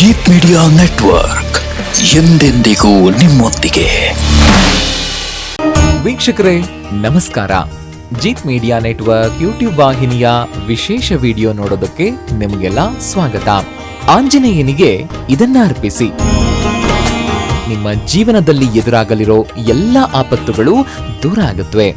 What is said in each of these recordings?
Jeet media network ಎಂದೆಂದಿಗೂ ನಿಮ್ಮೊಂದಿಗೆ. ವೀಕ್ಷಕರೇ, ನಮಸ್ಕಾರ. ಜೀತ್ ಮೀಡಿಯಾ ನೆಟ್ವರ್ಕ್ ಯೂಟ್ಯೂಬ್ ವಾಹಿನಿಯ ವಿಶೇಷ ವಿಡಿಯೋ ನೋಡೋದಕ್ಕೆ ನಿಮಗೆಲ್ಲ ಸ್ವಾಗತ. ಆಂಜನೇಯನಿಗೆ ಇದನ್ನ ಅರ್ಪಿಸಿ. ನಿಮ್ಮ ಜೀವನದಲ್ಲಿ ಎದುರಾಗಲಿರೋ ಎಲ್ಲ ಆಪತ್ತುಗಳು ದೂರ ಆಗುತ್ತವೆ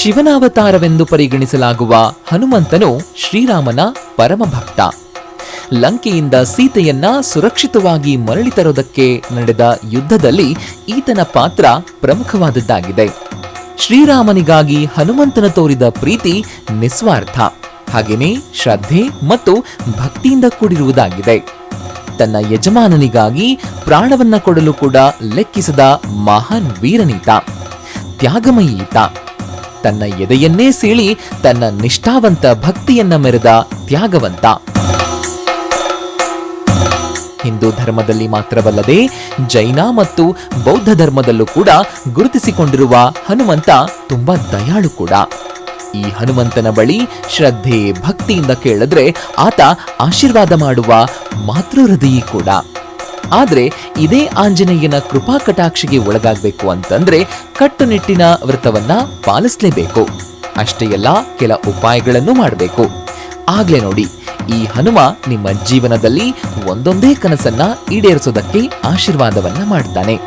ಶಿವನಾವತಾರವೆಂದು ಪರಿಗಣಿಸಲಾಗುವ ಹನುಮಂತನು ಶ್ರೀರಾಮನ ಪರಮ ಭಕ್ತ ಲಂಕೆಯಿಂದ ಸೀತೆಯನ್ನ ಸುರಕ್ಷಿತವಾಗಿ ಮರಳಿ ತರೋದಕ್ಕೆ ನಡೆದ ಯುದ್ಧದಲ್ಲಿ ಈತನ ಪಾತ್ರ ಪ್ರಮುಖವಾದದ್ದಾಗಿದೆ. ಶ್ರೀರಾಮನಿಗಾಗಿ ಹನುಮಂತನ ತೋರಿದ ಪ್ರೀತಿ ನಿಸ್ವಾರ್ಥ, ಹಾಗೆಯೇ ಶ್ರದ್ಧೆ ಮತ್ತು ಭಕ್ತಿಯಿಂದ ಕೂಡಿರುವುದಾಗಿದೆ. ತನ್ನ ಯಜಮಾನನಿಗಾಗಿ ಪ್ರಾಣವನ್ನ ಕೊಡಲು ಕೂಡ ಲೆಕ್ಕಿಸದ ಮಹಾನ್ ವೀರನೀತ, ತ್ಯಾಗಮಯೀತ. ತನ್ನ ಎದೆಯನ್ನೇ ಸೀಳಿ ತನ್ನ ನಿಷ್ಠಾವಂತ ಭಕ್ತಿಯನ್ನ ಮೆರೆದ ತ್ಯಾಗವಂತ. ಹಿಂದೂ ಧರ್ಮದಲ್ಲಿ ಮಾತ್ರವಲ್ಲದೆ ಜೈನ ಮತ್ತು ಬೌದ್ಧ ಧರ್ಮದಲ್ಲೂ ಕೂಡ ಗುರುತಿಸಿಕೊಂಡಿರುವ ಹನುಮಂತ ತುಂಬಾ ದಯಾಳು ಕೂಡ. ಈ ಹನುಮಂತನ ಬಳಿ ಶ್ರದ್ಧೆ ಭಕ್ತಿಯಿಂದ ಕೇಳಿದ್ರೆ ಆತ ಆಶೀರ್ವಾದ ಮಾಡುವ ಮಾತೃಹೃದಯಿ ಕೂಡ. ಆದ್ರೆ ಇದೇ ಆಂಜನೇಯನ ಕೃಪಾ ಕಟಾಕ್ಷಿಗೆ ಒಳಗಾಗಬೇಕು ಅಂತಂದ್ರೆ ಕಟ್ಟುನಿಟ್ಟಿನ ವ್ರತವನ್ನ ಪಾಲಿಸಲೇಬೇಕು. ಅಷ್ಟೇ ಅಲ್ಲ, ಕೆಲ ಉಪಾಯಗಳನ್ನು ಮಾಡಬೇಕು. ಆಗ್ಲೇ ನೋಡಿ, ಈ ಹನುಮ ನಿಮ್ಮ ಜೀವನದಲ್ಲಿ ಒಂದೊಂದೇ ಕನಸನ್ನ ಈಡೇರಿಸೋದಕ್ಕೆ ಆಶೀರ್ವಾದವನ್ನ ಮಾಡ್ತಾನೆ.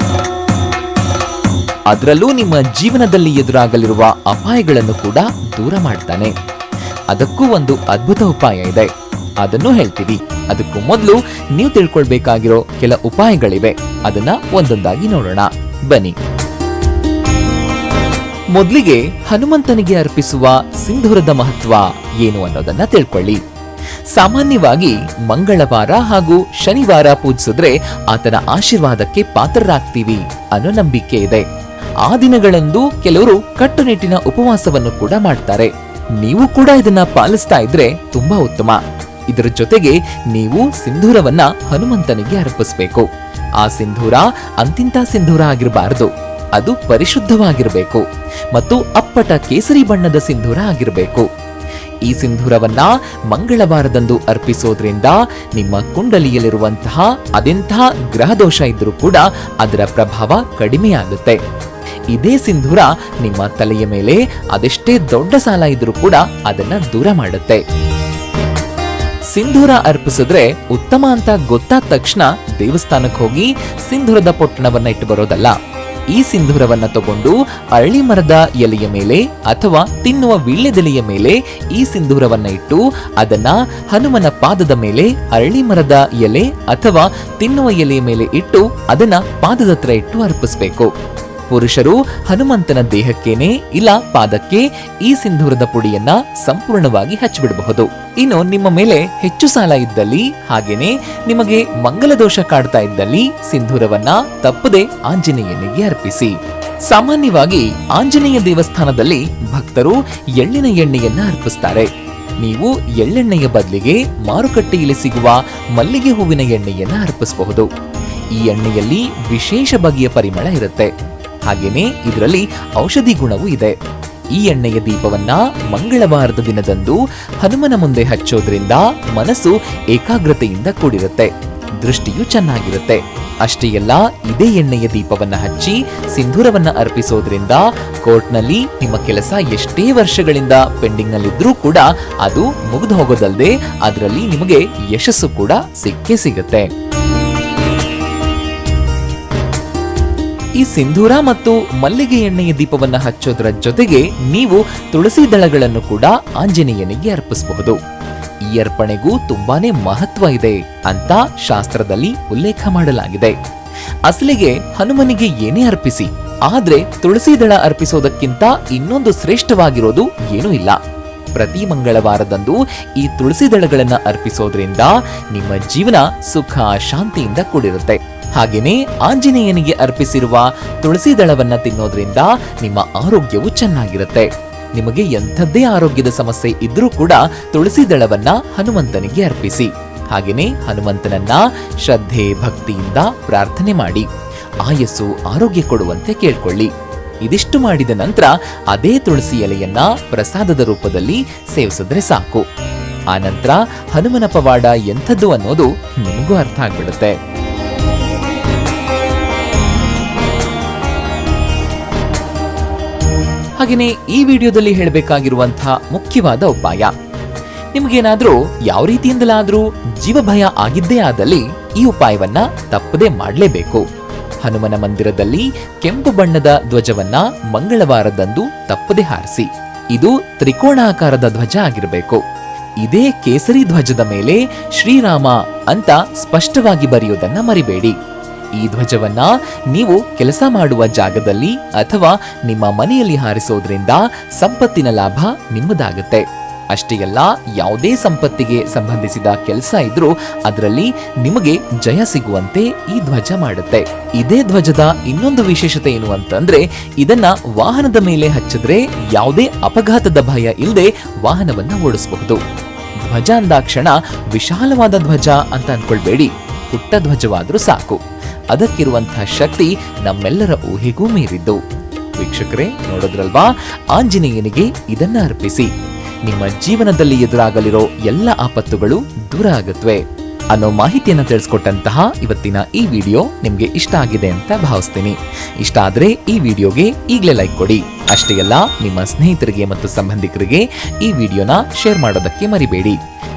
ಅದರಲ್ಲೂ ನಿಮ್ಮ ಜೀವನದಲ್ಲಿ ಎದುರಾಗಲಿರುವ ಅಪಾಯಗಳನ್ನು ಕೂಡ ದೂರ ಮಾಡ್ತಾನೆ. ಅದಕ್ಕೂ ಒಂದು ಅದ್ಭುತ ಉಪಾಯ ಇದೆ. ಅದನ್ನು ಹೇಳ್ತೀವಿ. ಅದಕ್ಕೂ ಮೊದಲು ನೀವು ತಿಳ್ಕೊಳ್ಬೇಕಾಗಿರೋ ಕೆಲ ಉಪಾಯಗಳಿವೆ. ಅದನ್ನ ಒಂದೊಂದಾಗಿ ನೋಡೋಣ. ಬನ್ನಿ. ಮೊದಲಿಗೆ ಹನುಮಂತನಿಗೆ ಅರ್ಪಿಸುವ ಸಿಂಧೂರದ ಮಹತ್ವ ಏನು ಅನ್ನೋದನ್ನ ತಿಳ್ಕೊಳ್ಳಿ. ಸಾಮಾನ್ಯವಾಗಿ ಮಂಗಳವಾರ ಹಾಗೂ ಶನಿವಾರ ಪೂಜಿಸಿದ್ರೆ ಆತನ ಆಶೀರ್ವಾದಕ್ಕೆ ಪಾತ್ರರಾಗ್ತೀವಿ ಅನ್ನೋ ನಂಬಿಕೆ ಇದೆ. ಆ ದಿನಗಳಂದು ಕೆಲವರು ಕಟ್ಟುನಿಟ್ಟಿನ ಉಪವಾಸವನ್ನು ಕೂಡ ಮಾಡ್ತಾರೆ. ನೀವು ಕೂಡ ಇದನ್ನ ಪಾಲಿಸ್ತಾ ಇದ್ರೆ ತುಂಬಾ ಉತ್ತಮ. ಇದರ ಜೊತೆಗೆ ನೀವು ಸಿಂಧೂರವನ್ನ ಹನುಮಂತನಿಗೆ ಅರ್ಪಿಸಬೇಕು. ಆ ಸಿಂಧೂರ ಅಂತಿಂತ ಸಿಂಧೂರ ಆಗಿರಬಾರದು. ಅದು ಪರಿಶುದ್ಧವಾಗಿರಬೇಕು. ಮತ್ತು ಅಪ್ಪಟ ಕೇಸರಿ ಬಣ್ಣದ ಸಿಂಧೂರ ಆಗಿರಬೇಕು. ಈ ಸಿಂಧೂರವನ್ನ ಮಂಗಳವಾರದಂದು ಅರ್ಪಿಸೋದ್ರಿಂದ ನಿಮ್ಮ ಕುಂಡಲಿಯಲ್ಲಿರುವಂತಹ ಅದೆಂತಹ ಗ್ರಹ ದೋಷ ಇದ್ರೂ ಕೂಡ ಅದರ ಪ್ರಭಾವ ಕಡಿಮೆಯಾಗುತ್ತೆ. ಇದೇ ಸಿಂಧೂರ ನಿಮ್ಮ ತಲೆಯ ಮೇಲೆ ಅದೆಷ್ಟೇ ದೊಡ್ಡ ಸಾಲ ಇದ್ರೂ ಕೂಡ ಅದನ್ನ ದೂರ ಮಾಡುತ್ತೆ. ಸಿಂಧೂರ ಅರ್ಪಿಸಿದ್ರೆ ಉತ್ತಮ ಅಂತ ಗೊತ್ತಾದ ತಕ್ಷಣ ದೇವಸ್ಥಾನಕ್ಕೆ ಹೋಗಿ ಸಿಂಧೂರದ ಪೊಟ್ಟಣವನ್ನ ಇಟ್ಟು ಬರೋದಲ್ಲ. ಈ ಸಿಂಧೂರವನ್ನ ತಗೊಂಡು ಅರಳಿ ಮರದ ಎಲೆಯ ಮೇಲೆ ಅಥವಾ ತಿನ್ನುವ ವೀಳ್ಯದೆಲೆಯ ಮೇಲೆ ಈ ಸಿಂಧೂರವನ್ನ ಇಟ್ಟು ಅದನ್ನ ಹನುಮನ ಪಾದದ ಮೇಲೆ ಅರಳಿ ಮರದ ಎಲೆ ಅಥವಾ ತಿನ್ನುವ ಎಲೆಯ ಮೇಲೆ ಇಟ್ಟು ಅದನ್ನ ಪಾದದ ಇಟ್ಟು ಅರ್ಪಿಸಬೇಕು. ಪುರುಷರು ಹನುಮಂತನ ದೇಹಕ್ಕೇನೆ ಇಲ್ಲ ಪಾದಕ್ಕೆ ಈ ಸಿಂಧೂರದ ಪುಡಿಯನ್ನ ಸಂಪೂರ್ಣವಾಗಿ ಹಚ್ಚಿಬಿಡಬಹುದು. ಇನ್ನು ನಿಮ್ಮ ಮೇಲೆ ಹೆಚ್ಚು ಸಾಲ ಇದ್ದಲ್ಲಿ, ಹಾಗೇನೆ ನಿಮಗೆ ಮಂಗಲ ದೋಷ ಕಾಡ್ತಾ ಇದ್ದಲ್ಲಿ, ಸಿಂಧೂರವನ್ನ ತಪ್ಪದೆ ಆಂಜನೇಯನಿಗೆ ಅರ್ಪಿಸಿ. ಸಾಮಾನ್ಯವಾಗಿ ಆಂಜನೇಯ ದೇವಸ್ಥಾನದಲ್ಲಿ ಭಕ್ತರು ಎಳ್ಳಿನ ಎಣ್ಣೆಯನ್ನ ಅರ್ಪಿಸ್ತಾರೆ. ನೀವು ಎಳ್ಳೆಣ್ಣೆಯ ಬದಲಿಗೆ ಮಾರುಕಟ್ಟೆಯಲ್ಲಿ ಸಿಗುವ ಮಲ್ಲಿಗೆ ಹೂವಿನ ಎಣ್ಣೆಯನ್ನ ಅರ್ಪಿಸಬಹುದು. ಈ ಎಣ್ಣೆಯಲ್ಲಿ ವಿಶೇಷ ಬಗೆಯ ಪರಿಮಳ ಇರುತ್ತೆ. ಹಾಗೇನೆ ಇದರಲ್ಲಿ ಔಷಧಿ ಗುಣವೂ ಇದೆ. ಈ ಎಣ್ಣೆಯ ದೀಪವನ್ನ ಮಂಗಳವಾರದ ದಿನದಂದು ಹನುಮನ ಮುಂದೆ ಹಚ್ಚೋದ್ರಿಂದ ಮನಸ್ಸು ಏಕಾಗ್ರತೆಯಿಂದ ಕೂಡಿರುತ್ತೆ, ದೃಷ್ಟಿಯು ಚೆನ್ನಾಗಿರುತ್ತೆ. ಅಷ್ಟೇ ಅಲ್ಲ, ಇದೇ ಎಣ್ಣೆಯ ದೀಪವನ್ನ ಹಚ್ಚಿ ಸಿಂಧೂರವನ್ನ ಅರ್ಪಿಸೋದ್ರಿಂದ ಕೋರ್ಟ್ನಲ್ಲಿ ನಿಮ್ಮ ಕೆಲಸ ಎಷ್ಟೇ ವರ್ಷಗಳಿಂದ ಪೆಂಡಿಂಗ್ ನಲ್ಲಿದ್ರೂ ಕೂಡ ಅದು ಮುಗಿದು ಹೋಗೋದಲ್ಲದೆ ಅದರಲ್ಲಿ ನಿಮಗೆ ಯಶಸ್ಸು ಕೂಡ ಸಿಕ್ಕೇ ಸಿಗುತ್ತೆ. ಈ ಸಿಂಧೂರ ಮತ್ತು ಮಲ್ಲಿಗೆ ಎಣ್ಣೆಯ ದೀಪವನ್ನ ಹಚ್ಚೋದ್ರ ಜೊತೆಗೆ ನೀವು ತುಳಸಿ ದಳಗಳನ್ನು ಕೂಡ ಆಂಜನೇಯನಿಗೆ ಅರ್ಪಿಸಬಹುದು. ಈ ಅರ್ಪಣೆಗೂ ತುಂಬಾನೇ ಮಹತ್ವ ಇದೆ ಅಂತ ಶಾಸ್ತ್ರದಲ್ಲಿ ಉಲ್ಲೇಖ ಮಾಡಲಾಗಿದೆ. ಅಸಲಿಗೆ ಹನುಮನಿಗೆ ಏನೇ ಅರ್ಪಿಸಿ, ಆದ್ರೆ ತುಳಸಿ ದಳ ಅರ್ಪಿಸೋದಕ್ಕಿಂತ ಇನ್ನೊಂದು ಶ್ರೇಷ್ಠವಾಗಿರೋದು ಏನೂ ಇಲ್ಲ. ಪ್ರತಿ ಮಂಗಳವಾರದಂದು ಈ ತುಳಸಿ ದಳಗಳನ್ನ ಅರ್ಪಿಸೋದ್ರಿಂದ ನಿಮ್ಮ ಜೀವನ ಸುಖ, ಶಾಂತಿಯಿಂದ ಕೂಡಿರುತ್ತೆ. ಹಾಗೇನೆ ಆಂಜನೇಯನಿಗೆ ಅರ್ಪಿಸಿರುವ ತುಳಸಿ ದಳವನ್ನ ತಿನ್ನೋದ್ರಿಂದ ನಿಮ್ಮ ಆರೋಗ್ಯವು ಚೆನ್ನಾಗಿರುತ್ತೆ. ನಿಮಗೆ ಎಂಥದ್ದೇ ಆರೋಗ್ಯದ ಸಮಸ್ಯೆ ಇದ್ರೂ ಕೂಡ ತುಳಸಿ ದಳವನ್ನ ಹನುಮಂತನಿಗೆ ಅರ್ಪಿಸಿ. ಹಾಗೇನೆ ಹನುಮಂತನನ್ನ ಶ್ರದ್ಧೆ, ಭಕ್ತಿಯಿಂದ ಪ್ರಾರ್ಥನೆ ಮಾಡಿ. ಆಯಸ್ಸು, ಆರೋಗ್ಯ ಕೊಡುವಂತೆ ಕೇಳ್ಕೊಳ್ಳಿ. ಇದಿಷ್ಟು ಮಾಡಿದ ನಂತರ ಅದೇ ತುಳಸಿ ಎಲೆಯನ್ನ ಪ್ರಸಾದದ ರೂಪದಲ್ಲಿ ಸೇವಿಸಿದ್ರೆ ಸಾಕು. ಆ ನಂತರ ಹನುಮನ ಪವಾಡ ಎಂಥದ್ದು ಅನ್ನೋದು ನಿಮಗೂ ಅರ್ಥ ಆಗ್ಬಿಡುತ್ತೆ. ಹಾಗೆಯೇ ಈ ವಿಡಿಯೋದಲ್ಲಿ ಹೇಳಬೇಕಾಗಿರುವಂತಹ ಮುಖ್ಯವಾದ ಉಪಾಯ. ನಿಮಗೇನಾದರೂ ಯಾವ ರೀತಿಯಿಂದಲಾದರೂ ಜೀವ ಭಯ ಆಗಿದ್ದೇ ಆದಲ್ಲಿ ಈ ಉಪಾಯವನ್ನ ತಪ್ಪದೇ ಮಾಡಲೇಬೇಕು. ಹನುಮನ ಮಂದಿರದಲ್ಲಿ ಕೆಂಪು ಬಣ್ಣದ ಧ್ವಜವನ್ನ ಮಂಗಳವಾರದಂದು ತಪ್ಪದೆ ಹಾರಿಸಿ. ಇದು ತ್ರಿಕೋಣಾಕಾರದ ಧ್ವಜ ಆಗಿರಬೇಕು. ಇದೇ ಕೇಸರಿ ಧ್ವಜದ ಮೇಲೆ ಶ್ರೀರಾಮ ಅಂತ ಸ್ಪಷ್ಟವಾಗಿ ಬರೆಯುವುದನ್ನ ಮರಿಬೇಡಿ. ಈ ಧ್ವಜವನ್ನ ನೀವು ಕೆಲಸ ಮಾಡುವ ಜಾಗದಲ್ಲಿ ಅಥವಾ ನಿಮ್ಮ ಮನೆಯಲ್ಲಿ ಹಾರಿಸೋದ್ರಿಂದ ಸಂಪತ್ತಿನ ಲಾಭ ನಿಮ್ಮದಾಗುತ್ತೆ. ಅಷ್ಟೇ ಅಲ್ಲ, ಯಾವುದೇ ಸಂಪತ್ತಿಗೆ ಸಂಬಂಧಿಸಿದ ಕೆಲಸ ಇದ್ರೂ ಅದರಲ್ಲಿ ನಿಮಗೆ ಜಯ ಸಿಗುವಂತೆ ಈ ಧ್ವಜ ಮಾಡುತ್ತೆ. ಇದೇ ಧ್ವಜದ ಇನ್ನೊಂದು ವಿಶೇಷತೆ ಏನು ಅಂತಂದ್ರೆ, ಇದನ್ನ ವಾಹನದ ಮೇಲೆ ಹಚ್ಚಿದ್ರೆ ಯಾವುದೇ ಅಪಘಾತದ ಭಯ ಇಲ್ಲದೆ ವಾಹನವನ್ನ ಓಡಿಸಬಹುದು. ಧ್ವಜ ಅಂದಾಕ್ಷಣ ವಿಶಾಲವಾದ ಧ್ವಜ ಅಂತ ಅನ್ಕೊಳ್ಬೇಡಿ. ಪುಟ್ಟ ಧ್ವಜವಾದ್ರೂ ಸಾಕು. ಅದಕ್ಕಿರುವಂತಹ ಶಕ್ತಿ ನಮ್ಮೆಲ್ಲರ ಊಹೆಗೂ ಮೀರಿದ್ದು. ವೀಕ್ಷಕರೇ, ನೋಡಿದ್ರಲ್ವಾ? ಆಂಜನೇಯನಿಗೆ ಇದನ್ನ ಅರ್ಪಿಸಿ. ನಿಮ್ಮ ಜೀವನದಲ್ಲಿ ಎದುರಾಗಲಿರೋ ಎಲ್ಲ ಆಪತ್ತುಗಳು ದೂರ ಆಗತ್ವೆ. ಅನ್ನೋ ಮಾಹಿತಿಯನ್ನು ತಿಳಿಸ್ಕೊಟ್ಟಂತಹ ಇವತ್ತಿನ ಈ ವಿಡಿಯೋ ನಿಮಗೆ ಇಷ್ಟ ಆಗಿದೆ ಅಂತ ಭಾವಿಸ್ತೀನಿ. ಇಷ್ಟ ಆದರೆ ಈ ವಿಡಿಯೋಗೆ ಈಗಲೇ ಲೈಕ್ ಕೊಡಿ. ಅಷ್ಟೇ ಅಲ್ಲ, ನಿಮ್ಮ ಸ್ನೇಹಿತರಿಗೆ ಮತ್ತು ಸಂಬಂಧಿಕರಿಗೆ ಈ ವಿಡಿಯೋನ ಶೇರ್ ಮಾಡೋದಕ್ಕೆ ಮರಿಬೇಡಿ.